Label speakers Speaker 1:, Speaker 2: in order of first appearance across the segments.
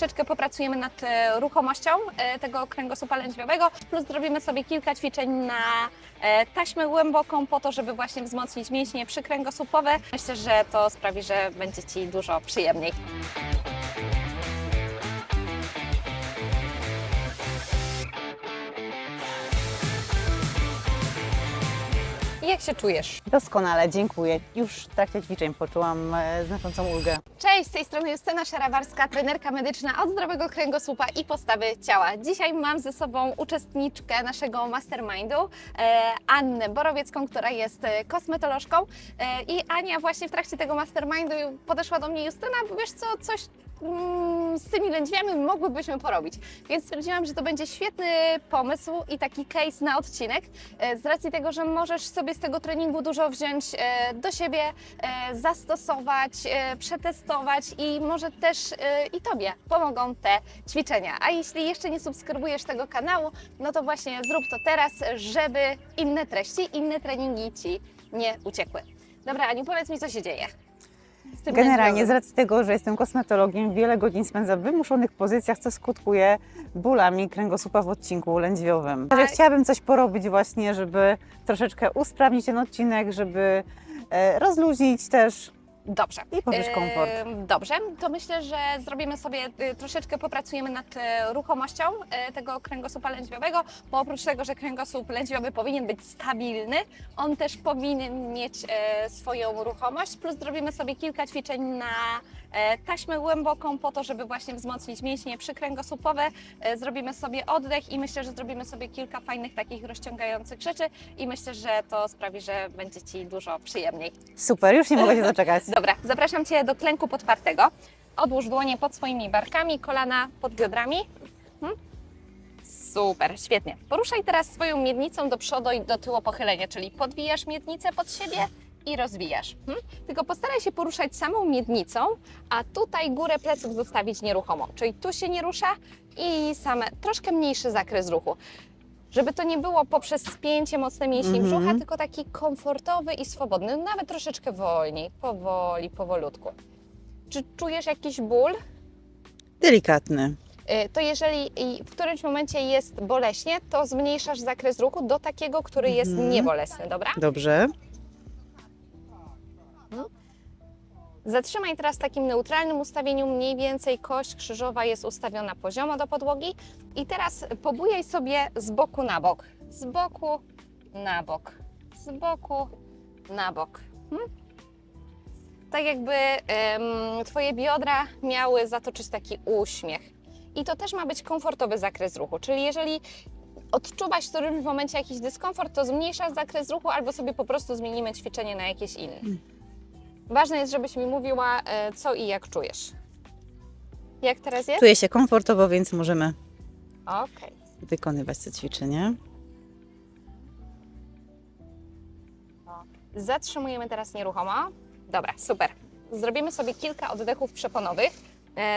Speaker 1: troszeczkę popracujemy nad e, ruchomością e, tego kręgosłupa lędźwiowego, plus zrobimy sobie kilka ćwiczeń na e, taśmę głęboką po to, żeby właśnie wzmocnić mięśnie przykręgosłupowe. Myślę, że to sprawi, że będzie Ci dużo przyjemniej. Jak się czujesz?
Speaker 2: Doskonale, dziękuję. Już w trakcie ćwiczeń poczułam e, znaczącą ulgę.
Speaker 1: Cześć, z tej strony Justyna Szarawarska, trenerka medyczna od zdrowego kręgosłupa i postawy ciała. Dzisiaj mam ze sobą uczestniczkę naszego mastermindu, e, Annę Borowiecką, która jest e, kosmetolożką. E, I Ania właśnie w trakcie tego mastermindu podeszła do mnie, Justyna, bo wiesz co, coś z tymi lędźwiami mogłybyśmy porobić. Więc stwierdziłam, że to będzie świetny pomysł i taki case na odcinek, e, z racji tego, że możesz sobie z tego treningu dużo wziąć e, do siebie, e, zastosować, przetestować i może też i Tobie pomogą te ćwiczenia. A jeśli jeszcze nie subskrybujesz tego kanału, no to właśnie zrób to teraz, żeby inne treści, inne treningi Ci nie uciekły. Dobra, Aniu, powiedz mi, co się dzieje.
Speaker 2: Generalnie z racji tego, że jestem kosmetologiem, wiele godzin spędzam w wymuszonych pozycjach, co skutkuje bólami kręgosłupa w odcinku lędźwiowym. Także
Speaker 1: Tak.
Speaker 2: chciałabym coś porobić właśnie, żeby troszeczkę usprawnić ten odcinek, żeby e, rozluźnić też
Speaker 1: Dobrze.
Speaker 2: i poczuć komfort.
Speaker 1: Dobrze, to myślę, że zrobimy sobie y, troszeczkę popracujemy nad y, ruchomością y, tego kręgosłupa lędźwiowego, bo oprócz tego, że kręgosłup lędźwiowy powinien być stabilny, on też powinien mieć e, swoją ruchomość, plus zrobimy sobie kilka ćwiczeń na e, taśmę głęboką po to, żeby właśnie wzmocnić mięśnie przykręgosłupowe. E, Zrobimy sobie oddech i myślę, że zrobimy sobie kilka fajnych takich rozciągających rzeczy i myślę, że to sprawi, że będzie Ci dużo przyjemniej.
Speaker 2: Super, już nie mogę się doczekać.
Speaker 1: Dobra, zapraszam Cię do klęku podpartego. Odłóż dłonie pod swoimi barkami, kolana pod biodrami. Mhm. Super, świetnie. Poruszaj teraz swoją miednicą do przodu i do tyłu pochylenie, czyli podwijasz miednicę pod siebie i rozwijasz. Mhm. Tylko postaraj się poruszać samą miednicą, a tutaj górę pleców zostawić nieruchomą. Czyli tu się nie rusza i same, troszkę mniejszy zakres ruchu. Żeby to nie było poprzez spięcie mocne mięśni
Speaker 2: Mhm.
Speaker 1: brzucha, tylko taki komfortowy i swobodny, nawet troszeczkę wolniej, powoli, powolutku. Czy czujesz jakiś ból?
Speaker 2: Delikatny.
Speaker 1: Y, To jeżeli w którymś momencie jest boleśnie, to zmniejszasz zakres ruchu do takiego, który jest
Speaker 2: Mhm.
Speaker 1: niebolesny, dobra?
Speaker 2: Dobrze.
Speaker 1: Zatrzymaj teraz w takim neutralnym ustawieniu, mniej więcej kość krzyżowa jest ustawiona poziomo do podłogi i teraz pobujaj sobie z boku na bok, z boku na bok, z boku na bok. Hmm? Tak jakby em, Twoje biodra miały zatoczyć taki uśmiech. I to też ma być komfortowy zakres ruchu, czyli jeżeli odczuwasz w którymś momencie jakiś dyskomfort, to zmniejszasz zakres ruchu albo sobie po prostu zmienimy ćwiczenie na jakieś inne. Ważne jest, żebyś mi mówiła, e, co i jak czujesz. Jak teraz jest?
Speaker 2: Czuję się komfortowo, więc możemy
Speaker 1: Okej.
Speaker 2: wykonywać to ćwiczenie.
Speaker 1: Zatrzymujemy teraz nieruchomo. Dobra, super. Zrobimy sobie kilka oddechów przeponowych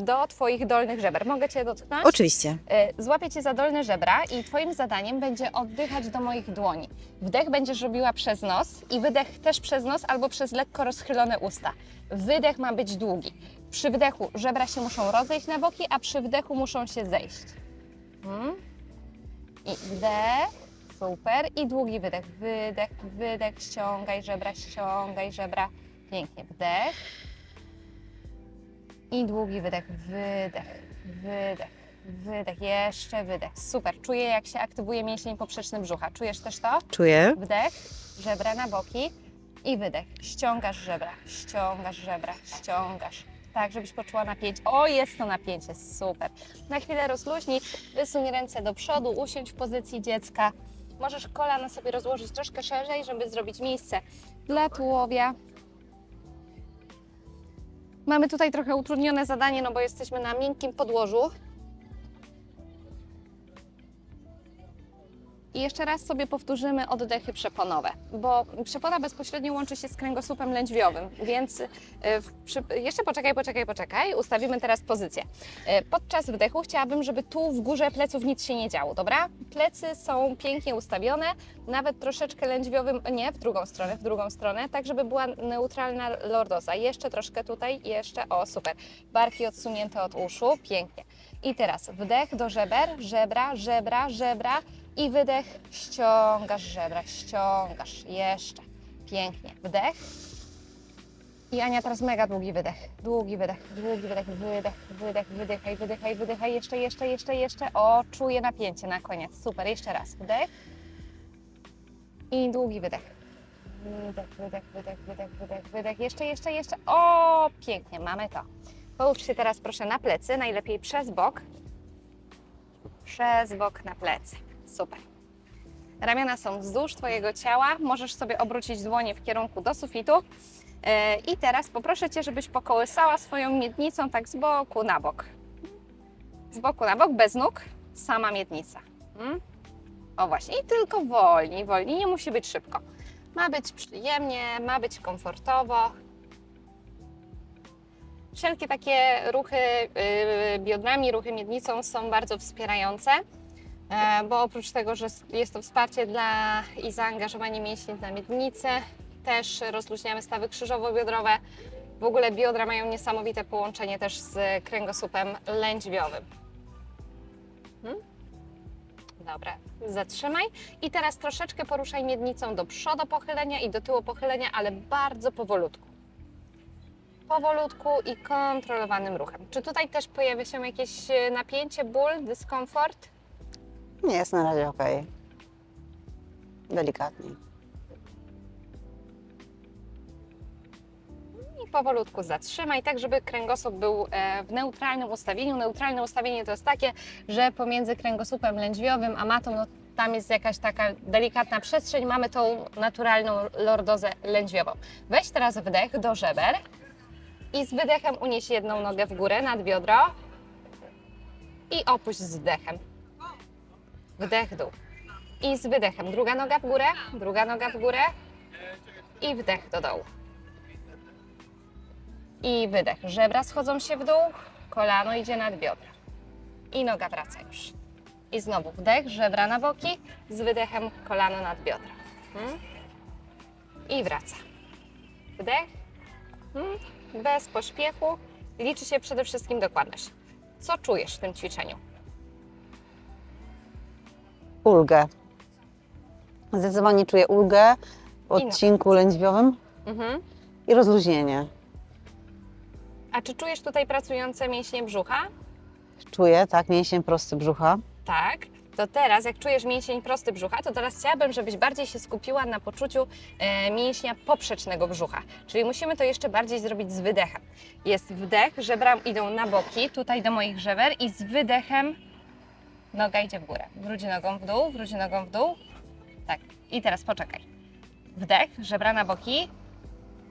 Speaker 1: do Twoich dolnych żeber. Mogę Cię dotknąć?
Speaker 2: Oczywiście.
Speaker 1: E, Złapię Cię za dolne żebra i Twoim zadaniem będzie oddychać do moich dłoni. Wdech będziesz robiła przez nos i wydech też przez nos albo przez lekko rozchylone usta. Wydech ma być długi. Przy wdechu żebra się muszą rozejść na boki, a przy wdechu muszą się zejść. Hmm? I wdech, super. I długi wydech. Wydech, wydech, ściągaj żebra, ściągaj żebra. Pięknie. Wdech. I długi wydech, wydech, wydech. Wydech, jeszcze wydech. Super. Czuję, jak się aktywuje mięsień poprzeczny brzucha. Czujesz też to?
Speaker 2: Czuję.
Speaker 1: Wdech, żebra na boki i wydech. Ściągasz żebra, ściągasz żebra, ściągasz. Tak, żebyś poczuła napięcie. O, jest to napięcie, super. Na chwilę rozluźnij, wysuń ręce do przodu, usiądź w pozycji dziecka. Możesz kolana sobie rozłożyć troszkę szerzej, żeby zrobić miejsce dla tułowia. Mamy tutaj trochę utrudnione zadanie, no bo jesteśmy na miękkim podłożu. I jeszcze raz sobie powtórzymy oddechy przeponowe, bo przepona bezpośrednio łączy się z kręgosłupem lędźwiowym, więc y, przy, jeszcze poczekaj, poczekaj, poczekaj. Ustawimy teraz pozycję. Y, Podczas wdechu chciałabym, żeby tu w górze pleców nic się nie działo, dobra? Plecy są pięknie ustawione, nawet troszeczkę lędźwiowym, nie, w drugą stronę, w drugą stronę, tak żeby była neutralna lordoza. Jeszcze troszkę tutaj, jeszcze, o super. Barki odsunięte od uszu, pięknie. I teraz wdech do żeber, żebra, żebra, żebra i wydech, ściągasz żebra, ściągasz, jeszcze. Pięknie. Wdech. I Ania teraz mega długi wydech. Długi wydech, długi wydech, wydech, wydech, wydychaj, wydychaj, wydychaj, jeszcze, jeszcze, jeszcze, jeszcze. O, czuję napięcie na koniec. Super, jeszcze raz. Wdech. I długi wydech. Wydech, wydech, wydech, wydech, wydech, wydech. Jeszcze, jeszcze, jeszcze. O, pięknie, mamy to. Połóż się teraz proszę na plecy, najlepiej przez bok. Przez bok na plecy. Super. Ramiona są wzdłuż Twojego ciała. Możesz sobie obrócić dłonie w kierunku do sufitu. E, I teraz poproszę Cię, żebyś pokołysała swoją miednicą tak z boku na bok. Z boku na bok, bez nóg, sama miednica. Mm? O właśnie, i tylko wolniej, wolniej, nie musi być szybko. Ma być przyjemnie, ma być komfortowo. Wszelkie takie ruchy yy, biodrami, ruchy miednicą są bardzo wspierające, bo oprócz tego, że jest to wsparcie dla i zaangażowanie mięśni na miednicy, też rozluźniamy stawy krzyżowo-biodrowe. W ogóle biodra mają niesamowite połączenie też z kręgosłupem lędźwiowym. Hmm? Dobra, zatrzymaj. I teraz troszeczkę poruszaj miednicą do przodu pochylenia i do tyłu pochylenia, ale bardzo powolutku. Powolutku i kontrolowanym ruchem. Czy tutaj też pojawia się jakieś e, napięcie, ból, dyskomfort?
Speaker 2: Nie jest na razie ok. Delikatnie.
Speaker 1: I powolutku zatrzymaj, tak żeby kręgosłup był e, w neutralnym ustawieniu. Neutralne ustawienie to jest takie, że pomiędzy kręgosłupem lędźwiowym a matą, no, tam jest jakaś taka delikatna przestrzeń, mamy tą naturalną lordozę lędźwiową. Weź teraz wdech do żeber i z wydechem unieś jedną nogę w górę nad biodro i opuść z wdechem. Wdech, dół. I z wydechem druga noga w górę, druga noga w górę i wdech do dołu. I wydech. Żebra schodzą się w dół, kolano idzie nad biodra. I noga wraca już. I znowu wdech, żebra na boki, z wydechem kolano nad biodra. Hmm? I wraca. Wdech. Hmm? Bez pośpiechu. Liczy się przede wszystkim dokładność. Co czujesz w tym ćwiczeniu?
Speaker 2: Ulgę. Zdecydowanie czuję ulgę w odcinku lędźwiowym
Speaker 1: Mhm.
Speaker 2: i rozluźnienie.
Speaker 1: A czy czujesz tutaj pracujące mięśnie brzucha?
Speaker 2: Czuję, tak, mięsień prosty brzucha.
Speaker 1: Tak. To teraz, jak czujesz mięsień prosty brzucha, to teraz chciałabym, żebyś bardziej się skupiła na poczuciu e, mięśnia poprzecznego brzucha. Czyli musimy to jeszcze bardziej zrobić z wydechem. Jest wdech, żebra idą na boki, tutaj do moich żeber i z wydechem noga idzie w górę. Wróć nogą w dół, wróć nogą w dół. Tak. I teraz poczekaj. Wdech, żebra na boki.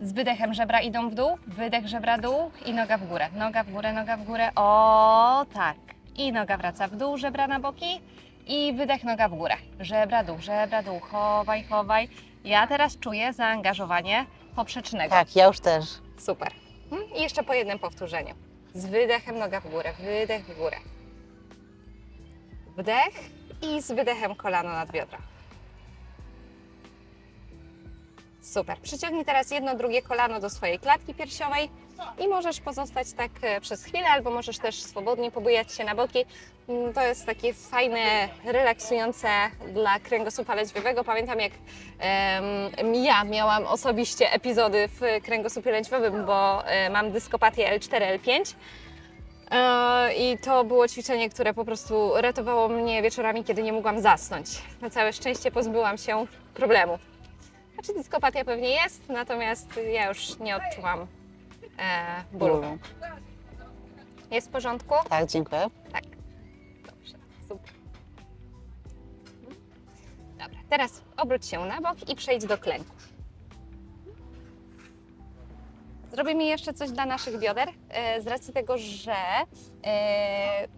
Speaker 1: Z wydechem żebra idą w dół, wydech żebra dół i noga w górę. Noga w górę, noga w górę. O, tak. I noga wraca w dół, żebra na boki i wydech noga w górę. Żebra dół, żebra dół, chowaj, chowaj. Ja teraz czuję zaangażowanie poprzecznego.
Speaker 2: Tak, ja już też.
Speaker 1: Super. Mm, I jeszcze po jednym powtórzeniu. Z wydechem noga w górę, wydech w górę. Wdech i z wydechem kolano nad biodra. Super. Przyciągnij teraz jedno, drugie kolano do swojej klatki piersiowej i możesz pozostać tak e, przez chwilę, albo możesz też swobodnie pobujać się na boki. Mm, To jest takie fajne, relaksujące dla kręgosłupa lędźwiowego. Pamiętam jak em, ja miałam osobiście epizody w kręgosłupie lędźwiowym, bo e, mam dyskopatię L4, L5. E, I to było ćwiczenie, które po prostu ratowało mnie wieczorami, kiedy nie mogłam zasnąć. Na całe szczęście pozbyłam się problemu. Znaczy dyskopatia pewnie jest, natomiast ja już nie odczuwam e, bólu.
Speaker 2: Bólu.
Speaker 1: Jest w porządku?
Speaker 2: Tak, dziękuję.
Speaker 1: Tak. Dobrze, super. Dobra, teraz obróć się na bok i przejdź do klęku. Zrobimy jeszcze coś dla naszych bioder, e, z racji tego, że e,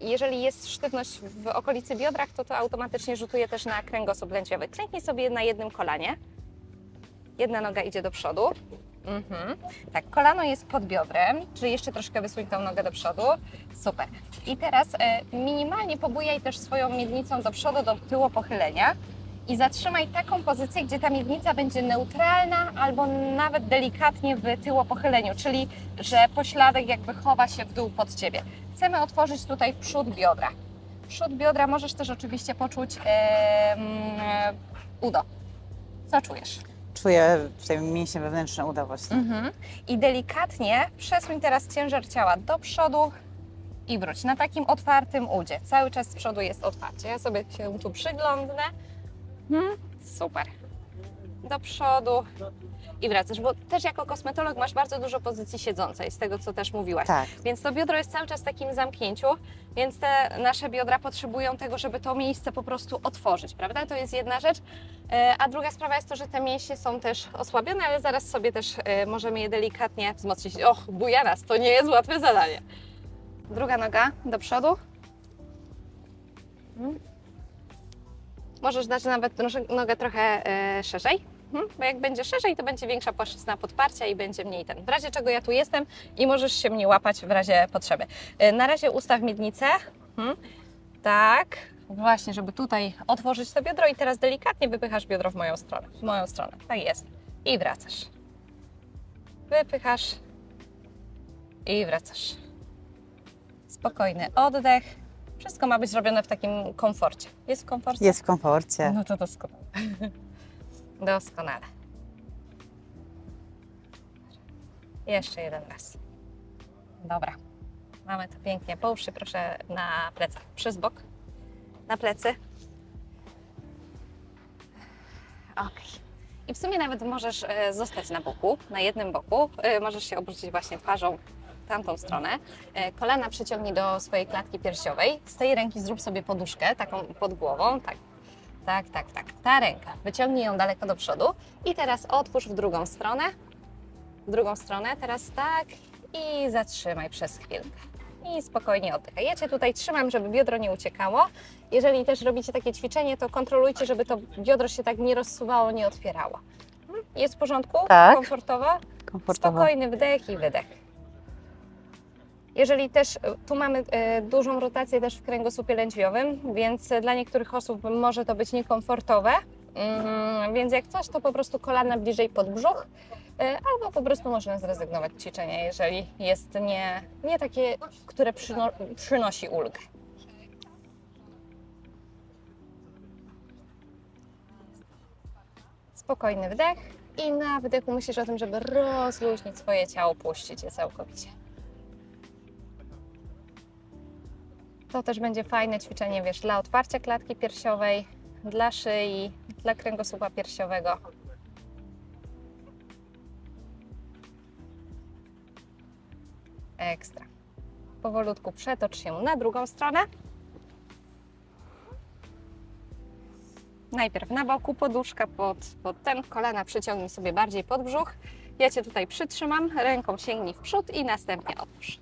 Speaker 1: jeżeli jest sztywność w okolicy biodrach, to to automatycznie rzutuje też na kręgosłup lędźwiowy. Klęknij sobie na jednym kolanie. Jedna noga idzie do przodu. Mhm. Tak, kolano jest pod biodrem, czyli jeszcze troszkę wysuń tą nogę do przodu. Super. I teraz e, minimalnie pobujaj też swoją miednicą do przodu, do tyłu pochylenia I zatrzymaj taką pozycję, gdzie ta miednica będzie neutralna albo nawet delikatnie w tyłopochyleniu, czyli że pośladek jakby chowa się w dół pod Ciebie. Chcemy otworzyć tutaj przód biodra. Przód biodra możesz też oczywiście poczuć em, udo. Co czujesz?
Speaker 2: Czuję tutaj mięśnie wewnętrzne uda właśnie.
Speaker 1: Mhm. I delikatnie przesuń teraz ciężar ciała do przodu i wróć na takim otwartym udzie. Cały czas z przodu jest otwarcie. Ja sobie się tu przyglądnę. Mhm. Super. Do przodu i wracasz, bo też jako kosmetolog masz bardzo dużo pozycji siedzącej, z tego co też mówiłaś.
Speaker 2: Tak.
Speaker 1: Więc to biodro jest cały czas w takim zamknięciu, więc te nasze biodra potrzebują tego, żeby to miejsce po prostu otworzyć, prawda? To jest jedna rzecz. E, A druga sprawa jest to, że te mięśnie są też osłabione, ale zaraz sobie też e, możemy je delikatnie wzmocnić. Och, bujanas, to nie jest łatwe zadanie. Druga noga do przodu. Możesz dać nawet nogę trochę e, szerzej, mhm, bo jak będzie szerzej, to będzie większa płaszczyzna podparcia i będzie mniej ten. W razie czego ja tu jestem i możesz się mnie łapać w razie potrzeby. E, Na razie ustaw miednicę. Mhm. Tak, właśnie, żeby tutaj otworzyć to biodro i teraz delikatnie wypychasz biodro w moją stronę. W moją stronę. Tak jest. I wracasz. Wypychasz i wracasz. Spokojny oddech. Wszystko ma być zrobione w takim komforcie. Jest w komforcie?
Speaker 2: Jest w komforcie.
Speaker 1: No to doskonale. Doskonale. Jeszcze jeden raz. Dobra. Mamy to pięknie. Połóż się proszę na plecach. Przez bok. Na plecy. Ok. I w sumie nawet możesz e, zostać na boku, na jednym boku. E, Możesz się obrócić właśnie twarzą tamtą stronę. E, Kolana przyciągnij do swojej klatki piersiowej. Z tej ręki zrób sobie poduszkę, taką pod głową. Tak, tak, tak, tak. Ta ręka. Wyciągnij ją daleko do przodu. I teraz otwórz w drugą stronę. W drugą stronę. Teraz tak. I zatrzymaj przez chwilkę. I spokojnie oddychaj. Ja Cię tutaj trzymam, żeby biodro nie uciekało. Jeżeli też robicie takie ćwiczenie, to kontrolujcie, żeby to biodro się tak nie rozsuwało, nie otwierało. Mhm. Jest w porządku?
Speaker 2: Tak.
Speaker 1: Komfortowo?
Speaker 2: Komfortowo.
Speaker 1: Spokojny wdech i wydech. Jeżeli też e, tu mamy e, dużą rotację też w kręgosłupie lędźwiowym, więc e, dla niektórych osób może to być niekomfortowe. Mm, więc jak coś, to po prostu kolana bliżej pod brzuch, albo po prostu można zrezygnować z ćwiczenia, jeżeli jest nie, nie takie, które przyno, przynosi ulgę. Spokojny wdech i na wdechu myślisz o tym, żeby rozluźnić swoje ciało, puścić je całkowicie. To też będzie fajne ćwiczenie, wiesz, dla otwarcia klatki piersiowej, dla szyi, dla kręgosłupa piersiowego. Ekstra. Powolutku przetocz się na drugą stronę. Najpierw na boku poduszka pod, pod ten, kolana przyciągnij sobie bardziej pod brzuch. Ja Cię tutaj przytrzymam, ręką sięgnij w przód i następnie otwórz.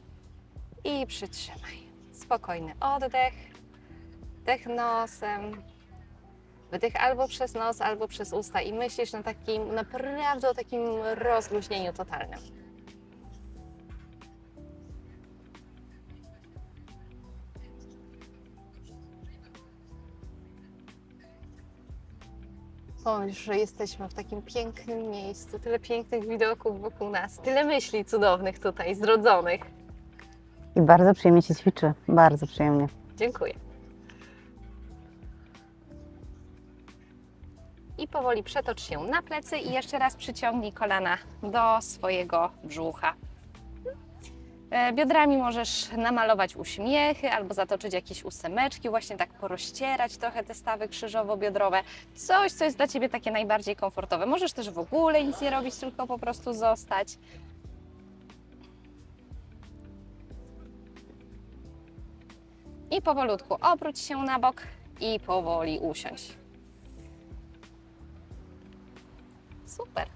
Speaker 1: I przytrzymaj. Spokojny oddech, wdech nosem, wydech albo przez nos, albo przez usta i myślisz na takim, naprawdę o takim rozluźnieniu totalnym. Pomyśl, że jesteśmy w takim pięknym miejscu, tyle pięknych widoków wokół nas, tyle myśli cudownych tutaj, zrodzonych.
Speaker 2: I bardzo przyjemnie się ćwiczy. Bardzo przyjemnie.
Speaker 1: Dziękuję. I powoli przetocz się na plecy i jeszcze raz przyciągnij kolana do swojego brzucha. E, Biodrami możesz namalować uśmiechy albo zatoczyć jakieś ósemeczki, właśnie tak porozcierać trochę te stawy krzyżowo-biodrowe. Coś, co jest dla Ciebie takie najbardziej komfortowe. Możesz też w ogóle nic nie robić, tylko po prostu zostać. I powolutku obróć się na bok i powoli usiądź. Super.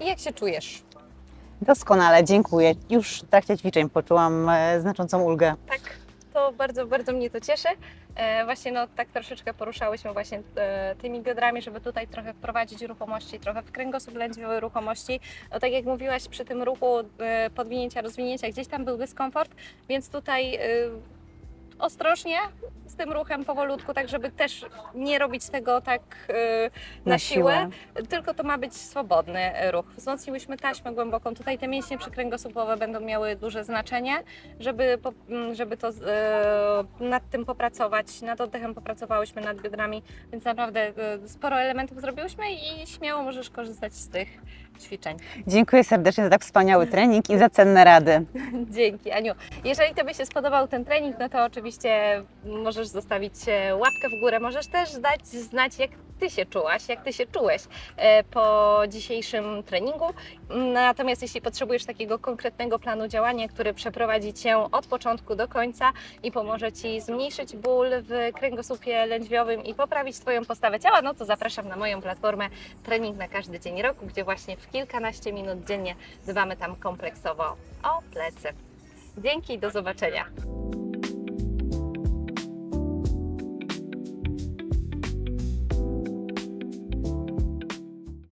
Speaker 1: I jak się czujesz?
Speaker 2: Doskonale, dziękuję. Już w trakcie ćwiczeń poczułam e, znaczącą ulgę.
Speaker 1: Tak, to bardzo, bardzo mnie to cieszy. E, właśnie no tak troszeczkę poruszałyśmy właśnie e, tymi biodrami, żeby tutaj trochę wprowadzić ruchomości, trochę w kręgosłup lędźwiowy ruchomości. No tak jak mówiłaś, przy tym ruchu e, podwinięcia, rozwinięcia gdzieś tam był dyskomfort, więc tutaj e, ostrożnie, z prostym ruchem powolutku, tak żeby też nie robić tego tak e, na,
Speaker 2: Na
Speaker 1: siłę,
Speaker 2: siłę.
Speaker 1: tylko to ma być swobodny ruch. Wzmocniłyśmy taśmę głęboką. Tutaj te mięśnie przykręgosłupowe będą miały duże znaczenie, żeby, po- m, żeby to e, nad tym popracować. Nad oddechem popracowałyśmy, nad biodrami, więc naprawdę e, sporo elementów zrobiłyśmy i śmiało możesz korzystać z tych ćwiczeń.
Speaker 2: Dziękuję serdecznie za tak wspaniały trening i za cenne rady.
Speaker 1: Dzięki, Aniu. Jeżeli Tobie się spodobał ten trening, no to oczywiście możesz zostawić e, łapkę w górę. Możesz też dać znać, jak Ty się czułaś, jak Ty się czułeś e, po dzisiejszym treningu. Natomiast jeśli potrzebujesz takiego konkretnego planu działania, który przeprowadzi Cię od początku do końca i pomoże Ci zmniejszyć ból w kręgosłupie lędźwiowym i poprawić Twoją postawę ciała, no to zapraszam na moją platformę Trening na każdy dzień roku, gdzie właśnie w kilkanaście minut dziennie dbamy tam kompleksowo o plecy. Dzięki i do zobaczenia.